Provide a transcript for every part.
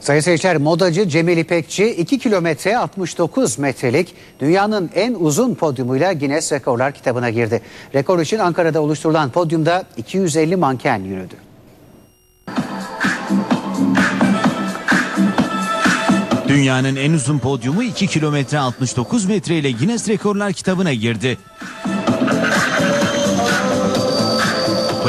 Sayın seyirciler modacı Cemil İpekçi 2 kilometre 69 metrelik dünyanın en uzun podyumuyla Guinness Rekorlar kitabına girdi. Rekor için Ankara'da oluşturulan podyumda 250 manken yürüdü. Dünyanın en uzun podyumu 2 kilometre 69 metre ile Guinness Rekorlar kitabına girdi.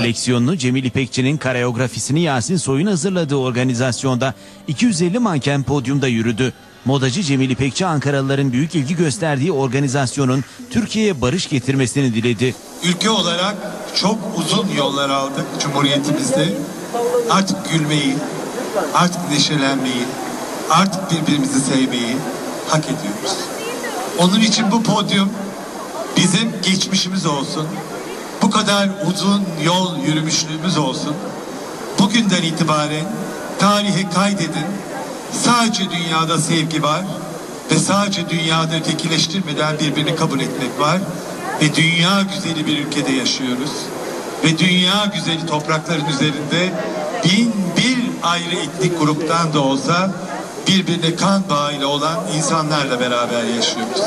Koleksiyonunu Cemil İpekçi'nin kareografisini Yasin Soy'un hazırladığı organizasyonda 250 manken podyumda yürüdü. Modacı Cemil İpekçi Ankaralıların büyük ilgi gösterdiği organizasyonun Türkiye'ye barış getirmesini diledi. Ülke olarak çok uzun yollar aldık Cumhuriyetimizde. Artık gülmeyi, artık neşelenmeyi, artık birbirimizi sevmeyi hak ediyoruz. Onun için bu podyum bizim geçmişimiz olsun. Bu kadar uzun yol yürümüşlüğümüz olsun. Bugünden itibaren tarihe kaydedin. Sadece dünyada sevgi var ve sadece dünyada ötekileştirmeden birbirini kabul etmek var. Ve dünya güzeli bir ülkede yaşıyoruz. Ve dünya güzeli toprakların üzerinde bin bir ayrı etnik gruptan da olsa birbirine kan bağıyla olan insanlarla beraber yaşıyoruz.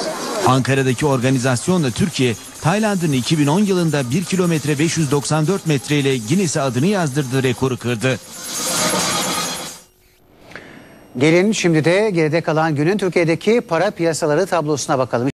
Ankara'daki organizasyonda Türkiye, Tayland'ın 2010 yılında 1 kilometre 594 metre ile Guinness'e adını yazdırdığı rekoru kırdı. Gelin şimdi de geride kalan günün Türkiye'deki para piyasaları tablosuna bakalım.